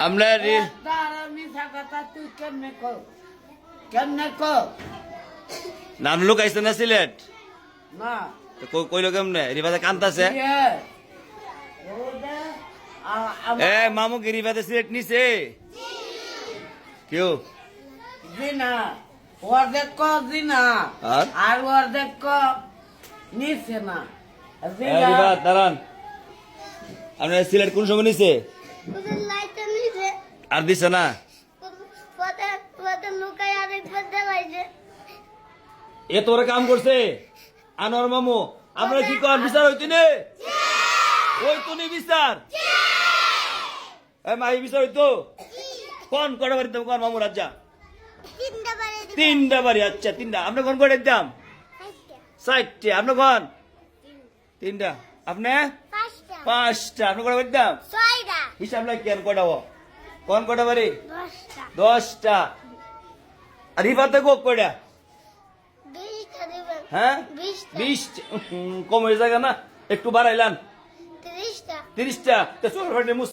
আমরা নাম লুকাইছে না সিলেট? না। তো কই- কইলো কেমনে? রিবাতে কান্তাছে এ মামু কি রিবাতে সিলেট নিছে? কেউ? অর্ধেক ক জিনা আর? অর্ধেক ক নিচ্ছে না। দাঁড়ান। আপনার সিলেট কোন সময় নিছে? আর দিছে না? এ তোরা কাম করছে? আনোয়ার মামু আমরা কি কর বিচার হইতো নে? ওই তো নি বিচার মাই বিচার হইতো? কোন কটা বাড়ি দাম কোন মামু রাজা তিনটা বাড়ি আচ্ছা তিনটা। আপনি কোন কটার দাম? চারটে। আপনি কোন? তিনটা। আপনি? পাঁচটা। আপনি কটা বাড়ির দাম? হিসাব লাগে কেন কটা কোন কটা বাড়ি? দশটা। আর রিফাতে কোক কটা হ্যাঁ? বিশ কম হয়ে যায় না? একটু বাড়াইলাম। তিরিশটা। তিরিশটা। মুস